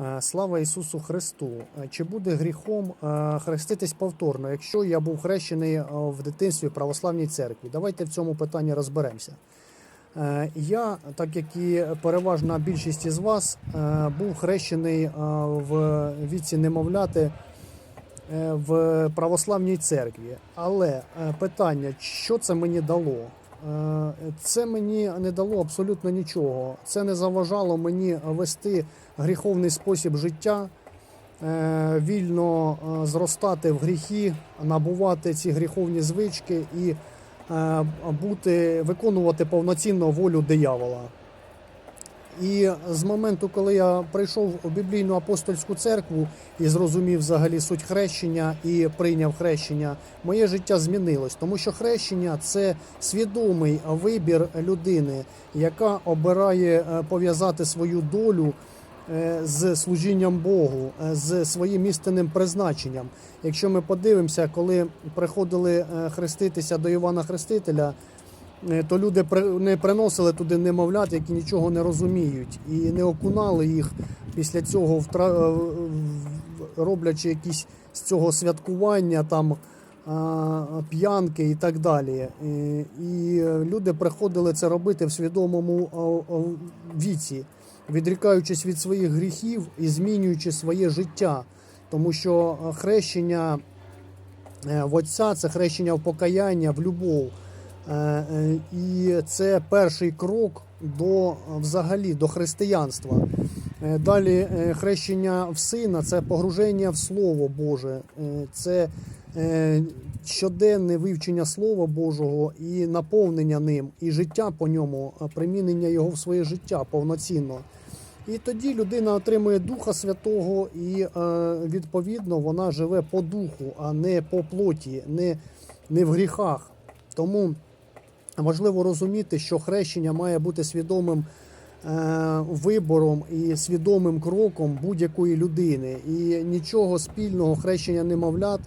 Е, Слава Ісусу Христу! Е, Чи буде гріхом е, хреститись повторно, якщо я був хрещений в дитинстві в православній церкві? Давайте в цьому питанні розберемося. Я, так як і переважна більшість із вас, був хрещений в віці немовляти в православній церкві. Але питання, що це мені дало? Е, Це мені не дало абсолютно нічого. Це не заважало мені вести гріховний спосіб життя, е, вільно е, зростати в гріхи, набувати ці гріховні звички і бути, виконувати повноцінно волю диявола. І з моменту, коли я прийшов у біблійну апостольську церкву і зрозумів взагалі суть хрещення і прийняв хрещення, моє життя змінилось, тому що хрещення це свідомий вибір людини, яка обирає е, пов'язати свою долю е, з служінням Богу, е, з своїм істинним призначенням. Якщо ми подивимося, коли приходили хреститися до Івана Хрестителя, то люди не приносили туди немовлят, які нічого не розуміють, і не окунали їх після цього, е, роблячи якісь з цього святкування там. П'янки і так далі. І, і люди приходили це робити в свідомому віці, відрікаючись від своїх гріхів і змінюючи своє життя. Тому що хрещення е, в Отця це хрещення в покаяння, в любов. Е, е, І це перший крок до взагалі до християнства. Е, Далі хрещення в сина це погруження в Слово Боже, це щоденне вивчення Слова Божого і наповнення ним, і життя по ньому, примінення його в своє життя повноцінно. І тоді людина отримує Духа Святого, і відповідно вона живе по духу, а не по плоті, не, не в гріхах. Тому важливо розуміти, що хрещення має бути свідомим е, вибором і свідомим кроком будь-якої людини. І нічого спільного хрещення немовлят,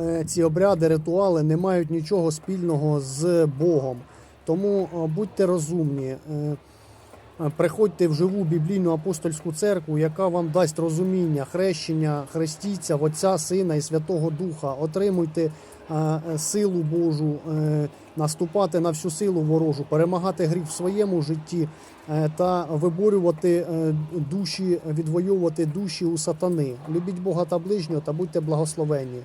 е, ці обряди, ритуали не мають нічого спільного з Богом. Тому е, будьте розумні. Е, Приходьте в живу біблійну апостольську церкву, яка вам дасть розуміння, хрещення, хрестіться Отця, Сина і Святого Духа. Отримуйте е, е, силу Божу, наступати на всю силу ворожу, перемагати гріх в своєму житті та виборювати душі, відвоювати душі у сатани. Любіть Бога та ближнього та будьте благословенні.